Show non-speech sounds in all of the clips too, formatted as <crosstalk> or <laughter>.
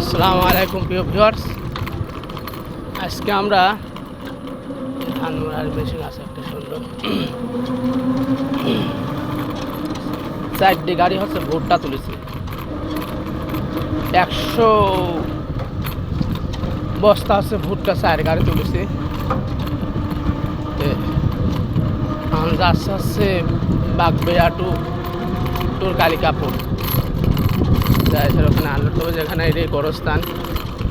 আসসালামু আলাইকুম, প্রিয় ভিউয়ার্স। আজকে আমরা ধান মেশিন আছে একটা সুন্দর। চারটে গাড়ি হচ্ছে ভোটটা তুলেছে। একশো বস্তা হচ্ছে ভুট্টা চার গাড়ি তুলেছে। আস্তে আস্তে বাগবেড়া টু টুর কালিকাপুর। স্যার ওখানে আনলোড করব যেখানে এটা গোরস্থান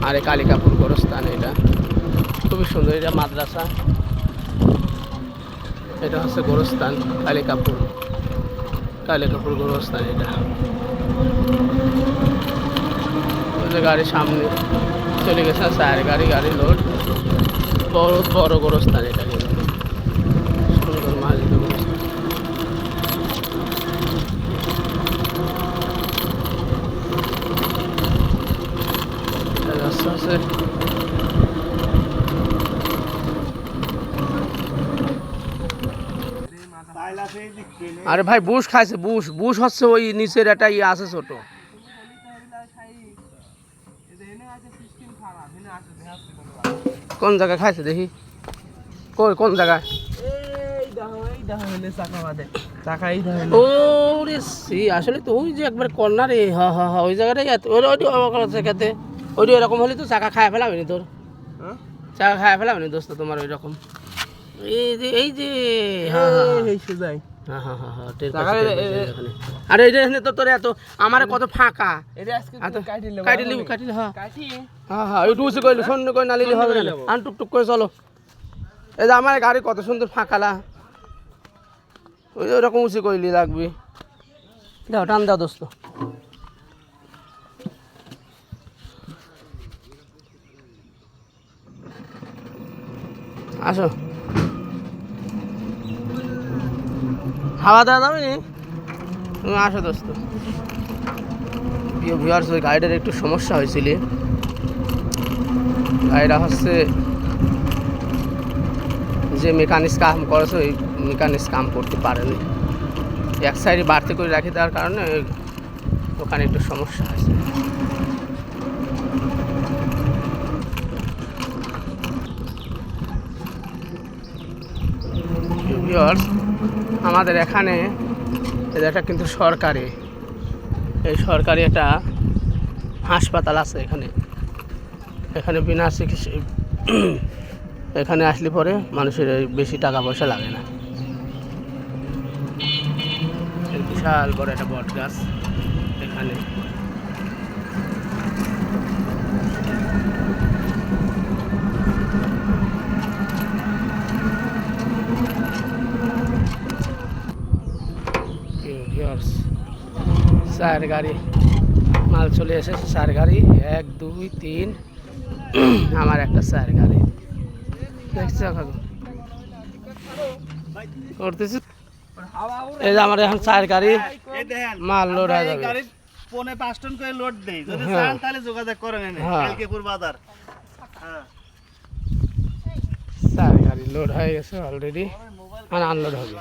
আর এই কালিকাপুর গোরস্থান এটা। খুবই সুন্দর এটা মাদ্রাসা। এটা হচ্ছে গোরস্থান, কালিকাপুর। কালিকাপুর গোরস্থান এটা। গাড়ির সামনে চলে গেছে চার গাড়ি গাড়ি লোড। বড় বড় গোরস্থান এটা কিন্তু সুন্দর মাছ গোরস্থান আরে ভাই, বুশ খাইছে, বুশ। বুশ হচ্ছে ওই নিচের একটা ইয়ে আছে ছোট। কোন জায়গায় খাইছে দেখি? কই, কোন জায়গায়? আসলে তো ওই যে একবার কর্নারে, হা হা হা, ওই জায়গাটাই ওই খেতে ওইটি এরকম হলে তো চাকা খায় ফেলাবে নি তোর? চাকা খায় ফেলাবে নি দোস্ত তোমার ওই রকম এই যে এই যে হ্যাঁ হ্যাঁ হ্যাঁ হ্যাঁ হ্যাঁ। আরে এটা এখানে তো তোর এত আমার কত ফাঁকা। কাটি লিবু কাটি হ্যাঁ। হ্যাঁ হ্যাঁ একটু উঁচু করলে শূন্য করে নালিলে হবে না। আন টুকটুক করে চলো। এই যে আমার গাড়ি কত সুন্দর ফাঁকালা ওই ওরকম উঁচু করলি লাগবে। দাও টান দাও দোস্ত। আসো। হাওয়া দেওয়া যাবে নি? তুমি আসো দোস্ত। প্রিয় ভিউয়ার্স ওই গাড়িটার একটু সমস্যা হয়েছিল। গাড়িটা হচ্ছে যে মেকানিক্স কাম করেছে, ওই মেকানিক্স কাম করতে পারেনি। এক সাইডে বাড়তি করে রাখি দেওয়ার কারণে ওখানে একটু সমস্যা আছে ভিউয়ার্স আমাদের এখানে এটা কিন্তু সরকারি। এই সরকারি একটা হাসপাতাল আছে এখানে। এখানে বিনা চিকিৎসা <clears throat> এখানে আসলে পরে মানুষের বেশি টাকা পয়সা লাগে না। বিশাল বড় একটা বট গাছ। চার গাড়ি। মাল চলে এসেছে চার গাড়ি। এক দুই তিন। আমার একটা চার গাড়ি। দেখছি করতেছি? এই যে আমার এখন চার গাড়ি মাল লোড হয়ে যাবে। পাঁচ টন করে লোড দেই। যদি হ্যাঁ। চান তাহলে যোগাযোগ করেন হ্যাঁ। বাজার। হ্যাঁ। চার গাড়ি লোড হয়ে গেছে অলরেডি আর আনলোড হবে।